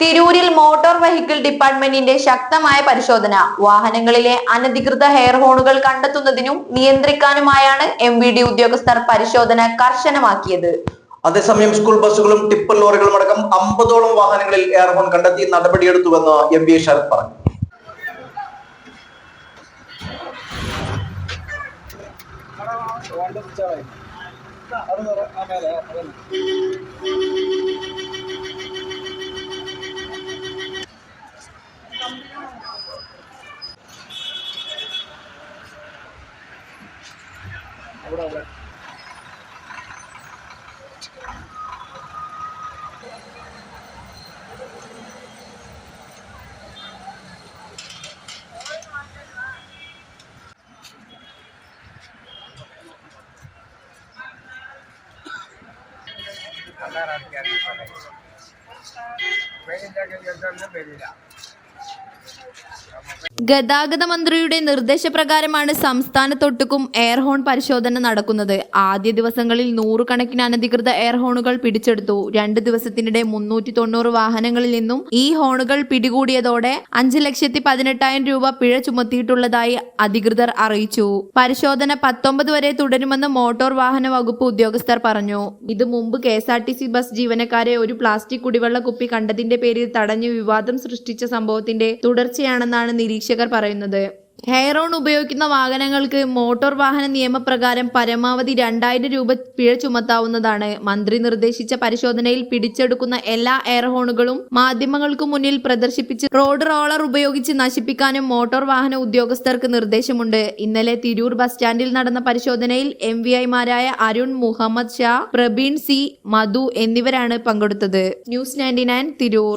തിരൂരിൽ motor vehicle ഡിപ്പാർട്ട്മെന്റിന്റെ ശക്തമായ പരിശോധന വാഹനങ്ങളിലെ അനധികൃത ഹെയർ ഹോണുകൾ കണ്ടെത്തുന്നതിനും നിയന്ത്രിക്കാനുമായാണ് എം വി ഡി ഉദ്യോഗസ്ഥർ പരിശോധന കർശനമാക്കിയത് അതേസമയം സ്കൂൾ ബസ്സുകളും ടിപ്പർ ലോറികളും അടക്കം അമ്പതോളം വാഹനങ്ങളിൽ എയർഫോൺ കണ്ടെത്തി നടപടിയെടുത്തുവെന്ന് എം വി ശരത് പറഞ്ഞു அவ்வளோ நல்லா இருக்கு பெரிய ஜாக்கெட் எடுத்தாலும் பெரியதான் ഗതാഗത മന്ത്രിയുടെ നിർദ്ദേശപ്രകാരമാണ് സംസ്ഥാനത്തൊട്ടുക്കും എയർ ഹോൺ പരിശോധന നടക്കുന്നത്. ആദ്യ ദിവസങ്ങളിൽ നൂറുകണക്കിന് അനധികൃത എയർ ഹോണുകൾ പിടിച്ചെടുത്തു. രണ്ട് ദിവസത്തിനിടെ മുന്നൂറ്റി തൊണ്ണൂറ് വാഹനങ്ങളിൽ നിന്നും ഈ ഹോണുകൾ പിടികൂടിയതോടെ അഞ്ച് ലക്ഷത്തി പതിനെട്ടായിരം രൂപ പിഴ ചുമത്തിയിട്ടുള്ളതായി അധികൃതർ അറിയിച്ചു. പരിശോധന പത്തൊമ്പത് വരെ തുടരുമെന്ന് മോട്ടോർ വാഹന വകുപ്പ് ഉദ്യോഗസ്ഥർ പറഞ്ഞു. ഇത് മുമ്പ് K S R T C bus ജീവനക്കാരെ ഒരു പ്ലാസ്റ്റിക് കുടിവെള്ള കുപ്പി കണ്ടതിന്റെ പേരിൽ തടഞ്ഞു വിവാദം സൃഷ്ടിച്ച സംഭവത്തിന്റെ തുടർച്ചയാണെന്നാണ് നിരീക്ഷകർ പറയുന്നത് ഹെയർ ഓൺ ഉപയോഗിക്കുന്ന വാഹനങ്ങൾക്ക് മോട്ടോർ വാഹന നിയമപ്രകാരം പരമാവധി രണ്ടായിരം രൂപ പിഴ ചുമത്താവുന്നതാണ്. മന്ത്രി നിർദ്ദേശിച്ച പരിശോധനയിൽ പിടിച്ചെടുക്കുന്ന എല്ലാ എയർ ഹോണുകളും മാധ്യമങ്ങൾക്ക് മുന്നിൽ പ്രദർശിപ്പിച്ച് റോഡ് റോളർ ഉപയോഗിച്ച് നശിപ്പിക്കാനും മോട്ടോർ വാഹന ഉദ്യോഗസ്ഥർക്ക് നിർദ്ദേശമുണ്ട്. ഇന്നലെ തിരൂർ ബസ് സ്റ്റാൻഡിൽ നടന്ന പരിശോധനയിൽ എം വി ഐമാരായ അരുൺ മുഹമ്മദ് ഷാ പ്രബീൺ സി മധു എന്നിവരാണ് പങ്കെടുത്തത്. News ninety Tirur.